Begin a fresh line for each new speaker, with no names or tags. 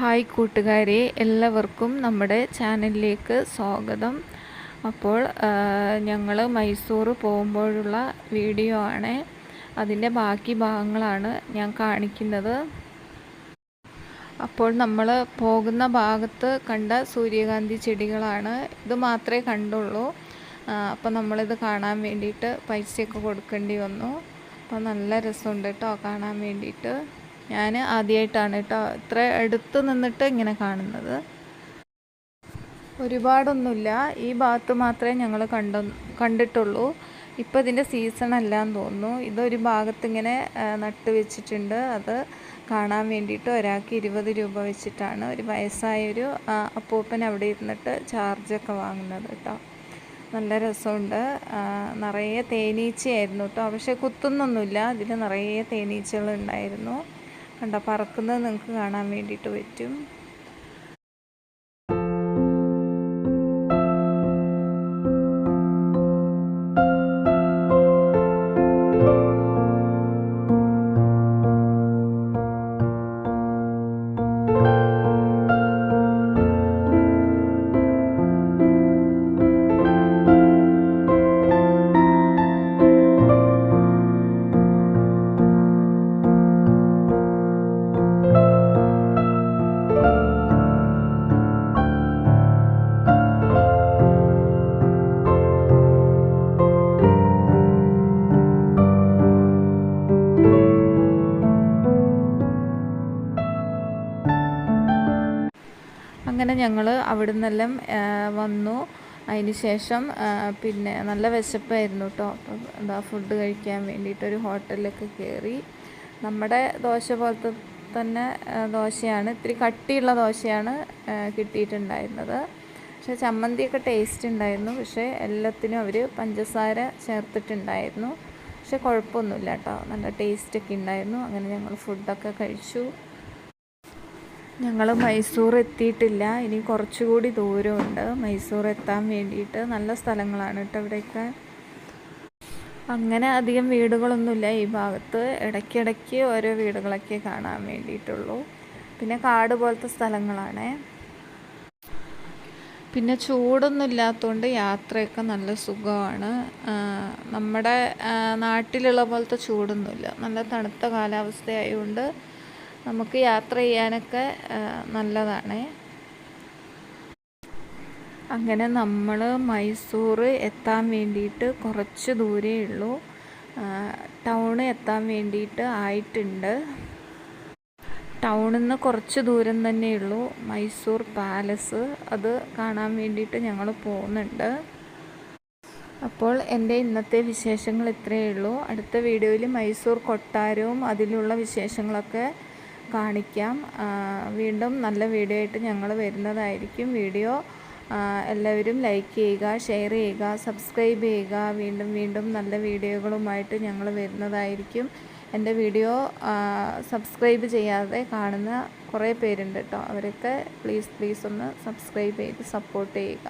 Hi കൂട്ടുകാരെ എല്ലാവർക്കും നമ്മുടെ ചാനലിലേക്ക് സ്വാഗതം. അപ്പോൾ ഞങ്ങൾ മൈസൂർ പോകുമ്പോഴുള്ള വീഡിയോ ആണ്. അതിന്റെ ബാക്കി ഭാഗങ്ങളാണ് ഞാൻ കാണിക്കുന്നത്. അപ്പോൾ നമ്മൾ പോകുന്ന ഭാഗത്ത് കണ്ട സൂര്യകാന്തി ചെടികളാണ്. ഇത് മാത്രമേ കണ്ടുള്ളൂ. അപ്പോൾ നമ്മളിത് കാണാൻ വേണ്ടിയിട്ട് പൈസയൊക്കെ കൊടുക്കേണ്ടി വന്നു. അപ്പോൾ നല്ല രസമുണ്ട് കേട്ടോ കാണാൻ വേണ്ടിയിട്ട്. ഞാൻ ആദ്യമായിട്ടാണ് കേട്ടോ ഇത്ര അടുത്ത് നിന്നിട്ട് ഇങ്ങനെ കാണുന്നത്. ഒരുപാടൊന്നുമില്ല. ഈ ഭാഗത്ത് മാത്രമേ ഞങ്ങൾ കണ്ട കണ്ടിട്ടുള്ളൂ. ഇപ്പോൾ ഇതിന്റെ സീസൺ അല്ല എന്ന് തോന്നുന്നു. ഇതൊരു ഭാഗത്ത് ഇങ്ങനെ നട്ട് വെച്ചിട്ടുണ്ട്. അത് കാണാൻ വേണ്ടിയിട്ട് ഒരാൾക്ക് ഇരുപത് രൂപ വെച്ചിട്ടാണ് ഒരു വയസ്സായൊരു അപ്പൂപ്പൻ അവിടെ ഇരുന്നിട്ട് ചാർജൊക്കെ വാങ്ങുന്നത് കേട്ടോ. നല്ല രസമുണ്ട്. നിറയെ തേനീച്ചയായിരുന്നു കേട്ടോ. പക്ഷേ കുത്തുന്നൊന്നുമില്ല. അതിൽ നിറയെ തേനീച്ചകൾ ഉണ്ടായിരുന്നു കണ്ട പറക്കുന്നത് നിങ്ങൾക്ക് കാണാൻ വേണ്ടിയിട്ട് പറ്റും. അങ്ങനെ ഞങ്ങൾ അവിടെ നിന്നെല്ലാം വന്നു. അതിന് ശേഷം പിന്നെ നല്ല വിശപ്പായിരുന്നു കേട്ടോ അപ്പം എന്താ ഫുഡ് കഴിക്കാൻ വേണ്ടിയിട്ടൊരു ഹോട്ടലിലൊക്കെ കയറി നമ്മുടെ ദോശ പോലത്തെ തന്നെ ദോശയാണ്. ഇത്തിരി കട്ടിയുള്ള ദോശയാണ് കിട്ടിയിട്ടുണ്ടായിരുന്നത്. പക്ഷേ ചമ്മന്തിയൊക്കെ ടേസ്റ്റ് ഉണ്ടായിരുന്നു. പക്ഷേ എല്ലാത്തിനും അവർ പഞ്ചസാര ചേർത്തിട്ടുണ്ടായിരുന്നു. പക്ഷേ കുഴപ്പമൊന്നുമില്ല കേട്ടോ നല്ല ടേസ്റ്റൊക്കെ ഉണ്ടായിരുന്നു. അങ്ങനെ ഞങ്ങൾ ഫുഡൊക്കെ കഴിച്ചു. ഞങ്ങൾ മൈസൂർ എത്തിയിട്ടില്ല ഇനി കുറച്ചുകൂടി ദൂരമുണ്ട്. മൈസൂർ എത്താൻ വേണ്ടിയിട്ട് നല്ല സ്ഥലങ്ങളാണ് കേട്ടോ ഇവിടെയൊക്കെ. അങ്ങനെ അധികം വീടുകളൊന്നുമില്ല. ഈ ഭാഗത്ത് ഇടയ്ക്കിടയ്ക്ക് ഓരോ വീടുകളൊക്കെ കാണാൻ വേണ്ടിയിട്ടുള്ളൂ. പിന്നെ കാട് പോലത്തെ സ്ഥലങ്ങളാണ്. പിന്നെ ചൂടൊന്നും ഇല്ലാത്തതുകൊണ്ട് യാത്രയൊക്കെ നല്ല സുഖമാണ്. നമ്മുടെ നാട്ടിലുള്ള പോലത്തെ ചൂടൊന്നുമില്ല. നല്ല തണുത്ത കാലാവസ്ഥയായതുകൊണ്ട് നമുക്ക് യാത്ര ചെയ്യാനൊക്കെ നല്ലതാണ്. അങ്ങനെ നമ്മൾ മൈസൂർ എത്താൻ വേണ്ടിയിട്ട് കുറച്ച് ദൂരേ ഉള്ളൂ. ടൗൺ എത്താൻ വേണ്ടിയിട്ട് ആയിട്ടുണ്ട്. ടൗണിൽ നിന്ന് കുറച്ച് ദൂരം തന്നെയുള്ളൂ മൈസൂർ പാലസ് അത് കാണാൻ വേണ്ടിയിട്ട് ഞങ്ങൾ പോകുന്നുണ്ട്. അപ്പോൾ എന്റെ ഇന്നത്തെ വിശേഷങ്ങൾ ഇത്രയേ ഉള്ളൂ. അടുത്ത വീഡിയോയിൽ മൈസൂർ കൊട്ടാരവും അതിലുള്ള വിശേഷങ്ങളൊക്കെ കാണിക്കാം. വീണ്ടും നല്ല വീഡിയോ ആയിട്ട് ഞങ്ങൾ വരുന്നതായിരിക്കും. വീഡിയോ എല്ലാവരും ലൈക്ക് ചെയ്യുക ഷെയർ ചെയ്യുക സബ്സ്ക്രൈബ് ചെയ്യുക. വീണ്ടും വീണ്ടും നല്ല വീഡിയോകളുമായിട്ട് ഞങ്ങൾ വരുന്നതായിരിക്കും. എന്റെ വീഡിയോ സബ്സ്ക്രൈബ് ചെയ്യാതെ കാണുന്ന കുറേ പേരുണ്ട് കേട്ടോ അവരൊക്കെ പ്ലീസ് പ്ലീസ് ഒന്ന് സബ്സ്ക്രൈബ് ചെയ്ത് സപ്പോർട്ട് ചെയ്യുക.